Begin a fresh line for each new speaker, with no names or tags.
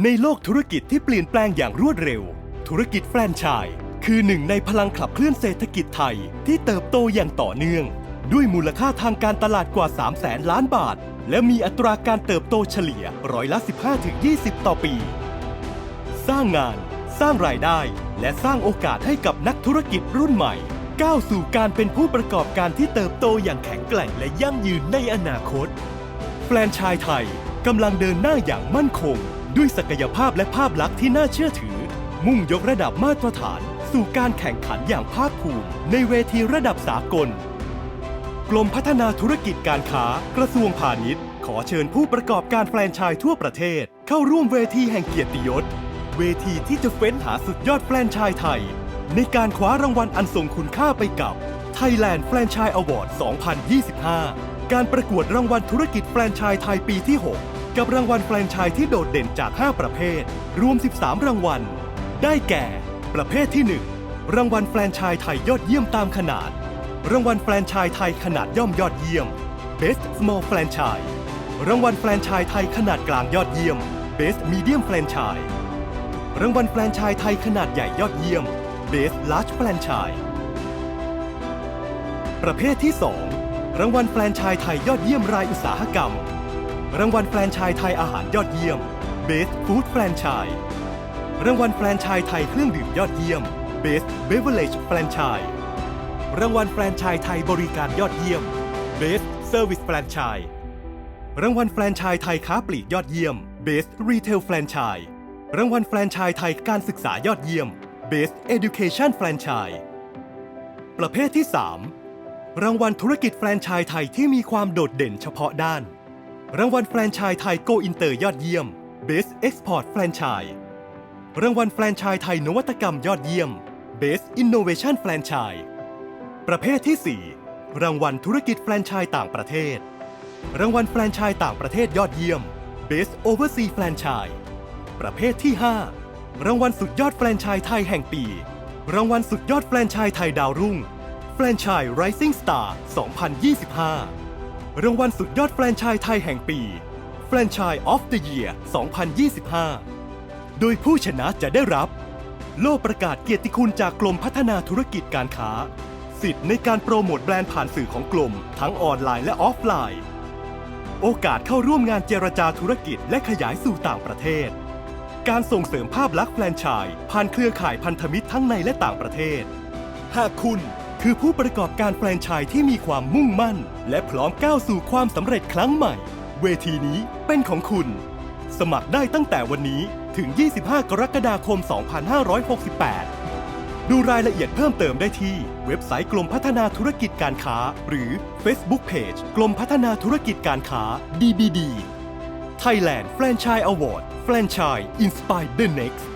ในโลกธุรกิจที่เปลี่ยนแปลงอย่างรวดเร็ว ธุรกิจแฟรนไชส์คือหนึ่งในพลังขับเคลื่อนเศรษฐกิจไทยที่เติบโตอย่างต่อเนื่อง ด้วยมูลค่าทางการตลาดกว่า 3 0 0แสนล้านบาท และมีอัตราการเติบโตเฉลี่ยร้อยละ 15-20 ต่อปี สร้างงาน สร้างรายได้ และสร้างโอกาสให้กับนักธุรกิจรุ่นใหม่ ก้าวสู่การเป็นผู้ประกอบการที่เติบโตอย่างแข็งแกร่งและยั่งยืนในอนาคต แฟรนไชส์ไทยกำลังเดินหน้าอย่างมั่นคง ด้วยศักยภาพและภาพลักษณ์ที่น่าเชื่อถือ มุ่งยกระดับมาตรฐาน สู่การแข่งขันอย่างภาคภูมิ ในเวทีระดับสากล กรมพัฒนาธุรกิจการค้ากระทรวงพาณิชย์ ขอเชิญผู้ประกอบการแฟรนไชส์ทั่วประเทศ เข้าร่วมเวทีแห่งเกียรติยศ เวทีที่จะเฟ้นหาสุดยอดแฟรนไชส์ไทย ในการคว้ารางวัลอันทรงคุณค่าไปกับ Thailand Franchise Award 2025 การประกวดรางวัลธุรกิจแฟรนไชส์ไทยปีที่ 6 กับรางวัลแฟรนไชส์ที่โดดเด่นจาก 5 ประเภท รวม 13 รางวัล ได้แก่ ประเภทที่ 1 รางวัลแฟรนไชส์ไทยยอดเยี่ยมตามขนาด รางวัลแฟรนไชส์ไทยขนาดย่อมยอดเยี่ยม Best Small Franchise รางวัลแฟรนไชส์ไทยขนาดกลางยอดเยี่ยม Best Medium Franchise รางวัลแฟรนไชส์ไทยขนาดใหญ่ยอดเยี่ยม Best Large Franchise ประเภทที่ 2 รางวัลแฟรนไชส์ไทยยอดเยี่ยมรายอุตสาหกรรม รางวัลแฟรนไชส์ไทยอาหารยอดเยี่ยม Best Food Franchise รางวัลแฟรนไชส์ไทยเครื่องดื่มยอดเยี่ยม Best Beverage Franchise รางวัลแฟรนไชส์ไทยบริการยอดเยี่ยม Best Service Franchise รางวัลแฟรนไชส์ไทยค้าปลีกยอดเยี่ยม Best Retail Franchise รางวัลแฟรนไชส์ไทยการศึกษายอดเยี่ยม Best Education Franchise ประเภทที่ 3 รางวัลธุรกิจแฟรนไชส์ไทยที่มีความโดดเด่นเฉพาะด้าน รางวัลแฟรนไชส์ไทยโกอินเตอร์ยอดเยี่ยม Best Export Franchise รางวัลแฟรนไชส์ไทยนวัตกรรมยอดเยี่ยม Best Innovation Franchise ประเภทที่ 4 รางวัลธุรกิจแฟรนไชส์ต่างประเทศ รางวัลแฟรนไชส์ต่างประเทศยอดเยี่ยม Best Overseas Franchise ประเภทที่ 5 รางวัลสุดยอดแฟรนไชส์ไทยแห่งปี รางวัลสุดยอดแฟรนไชส์ไทยดาวรุ่ง แฟรนไชส์ Rising Star 2025 รางวัลสุดยอดแฟรนไชส์ไทยแห่งปี แฟรนไชส์ of the Year 2025 โดยผู้ชนะจะได้รับ โล่ประกาศเกียรติคุณจากกรมพัฒนาธุรกิจการค้า สิทธิ์ในการโปรโมทแบรนด์ผ่านสื่อของกรมทั้งออนไลน์และออฟไลน์ โอกาสเข้าร่วมงานเจรจาธุรกิจและขยายสู่ต่างประเทศ การส่งเสริมภาพลักษณ์แฟรนไชส์ผ่านเครือข่ายพันธมิตรทั้งในและต่างประเทศ หากคุณ คือผู้ประกอบการแฟรนไชส์ที่มีความมุ่งมั่น และพร้อมก้าวสู่ความสำเร็จครั้งใหม่ เวทีนี้เป็นของคุณ สมัครได้ตั้งแต่วันนี้ถึง 25 กรกฎาคม 2568 ดูรายละเอียดเพิ่มเติมได้ที่ เว็บไซต์กรมพัฒนาธุรกิจการค้า หรือ Facebook Page กรมพัฒนาธุรกิจการค้า DBD Thailand Franchise Award Franchise Inspire the Next